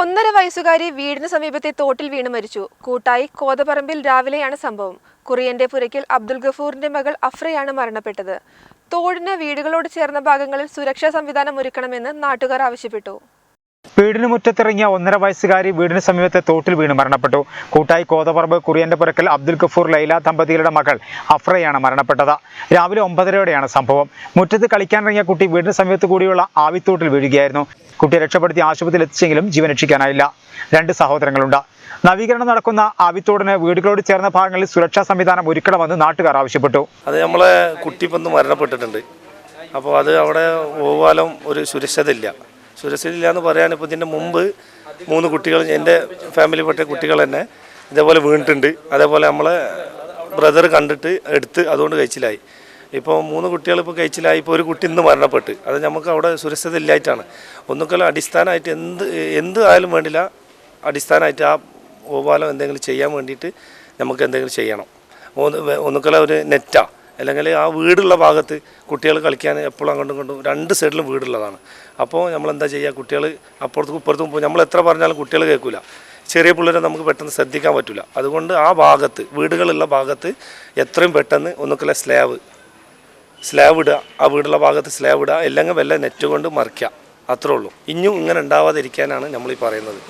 ഒന്നര വയസ്സുകാരി വീടിന് സമീപത്തെ തോട്ടിൽ വീണ് മരിച്ചു. കൂട്ടായി കോതപറമ്പിൽ രാവിലെയാണ് സംഭവം. കുറിയന്റെ പുരയ്ക്കൽ അബ്ദുൾ ഗഫൂറിന്റെ മകൾ അഫ്രയാണ് മരണപ്പെട്ടത്. തോടിന് വീടുകളോട് ചേർന്ന ഭാഗങ്ങളിൽ സുരക്ഷാ സംവിധാനം ഒരുക്കണമെന്ന് നാട്ടുകാർ ആവശ്യപ്പെട്ടു. വീടിന് മുറ്റത്തിറങ്ങിയ ഒന്നര വയസ്സുകാരി വീടിന് സമീപത്തെ തോട്ടിൽ വീണ് മരണപ്പെട്ടു. കൂട്ടായി കോതപറമ്പ് കുറിയന്റെ പുരക്കൽ അബ്ദുൽ ഗഫൂർ ലൈല ദമ്പതികളുടെ മകൾ അഫ്രയാണ് മരണപ്പെട്ടത്. രാവിലെ ഒമ്പതരയോടെയാണ് സംഭവം. മുറ്റത്ത് കളിക്കാനിറങ്ങിയ കുട്ടി വീടിന് സമീപത്ത് കൂടിയുള്ള ആവിത്തോട്ടിൽ വീഴുകയായിരുന്നു. കുട്ടിയെ രക്ഷപ്പെടുത്തി ആശുപത്രിയിൽ എത്തിച്ചെങ്കിലും ജീവൻ രക്ഷിക്കാനായില്ല. രണ്ട് സഹോദരങ്ങളുണ്ട്. നവീകരണം നടക്കുന്ന ആവിത്തോടിന് വീടുകളോട് ചേർന്ന ഭാഗങ്ങളിൽ സുരക്ഷാ സംവിധാനം ഒരുക്കണമെന്ന് നാട്ടുകാർ ആവശ്യപ്പെട്ടു. അത് നമ്മളെ കുട്ടി മരണപ്പെട്ടിട്ടുണ്ട്. അപ്പോൾ അത് അവിടെ ഓവാലം ഒരു സുരക്ഷിതയില്ല. സുരക്ഷിതയില്ല എന്ന് പറയാൻ ഇപ്പോൾ ഇതിന്റെ മുമ്പ് മൂന്ന് കുട്ടികൾ എന്റെ ഫാമിലിപ്പെട്ട കുട്ടികൾ തന്നെ ഇതേപോലെ വീണിട്ടുണ്ട്. അതേപോലെ നമ്മളെ ബ്രദർ കണ്ടിട്ട് എടുത്ത് അതുകൊണ്ട് കഴിച്ചിലായി. ഇപ്പോൾ മൂന്ന് കുട്ടികൾ ഇപ്പോൾ കഴിച്ചിലായി. ഇപ്പോൾ ഒരു കുട്ടി ഇന്ന് മരണപ്പെട്ട്. അത് നമുക്ക് അവിടെ സുരക്ഷിത ഇല്ലായിട്ടാണ് ഒന്നുക്കൽ അടിസ്ഥാനമായിട്ട് എന്ത് എന്ത് ആയാലും വേണ്ടില്ല. അടിസ്ഥാനമായിട്ട് ആ ഓപാലം എന്തെങ്കിലും ചെയ്യാൻ വേണ്ടിയിട്ട് നമുക്ക് എന്തെങ്കിലും ചെയ്യണം. ഒന്ന് ഒന്നുക്കല ഒരു നെറ്റാ. അല്ലെങ്കിൽ ആ വീടുള്ള ഭാഗത്ത് കുട്ടികൾ കളിക്കാൻ എപ്പോഴും അങ്ങോട്ടും ഇങ്ങോട്ടും രണ്ട് സൈഡിലും വീടുള്ളതാണ്. അപ്പോൾ നമ്മൾ എന്താ ചെയ്യുക? കുട്ടികൾ അപ്പുറത്തും ഇപ്പുറത്തും പോകും നമ്മൾ എത്ര പറഞ്ഞാലും കുട്ടികൾ കേൾക്കില്ല ചെറിയ പിള്ളേരെ നമുക്ക് പെട്ടെന്ന് ശ്രദ്ധിക്കാൻ പറ്റില്ല അതുകൊണ്ട് ആ ഭാഗത്ത് വീടുകളുള്ള ഭാഗത്ത് എത്രയും പെട്ടെന്ന് ഒന്നുക്കല സ്ലാബ് സ്ലാബ് ഇടുക. ആ വീടുള്ള ഭാഗത്ത് സ്ലാബ് ഇടുക. അല്ലെങ്കിൽ വല്ല നെറ്റ് കൊണ്ട് മറിക്കുക. അത്രേ ഉള്ളൂ. ഇനിയും ഇങ്ങനെ ഉണ്ടാവാതിരിക്കാനാണ് നമ്മൾ ഈ പറയുന്നത്.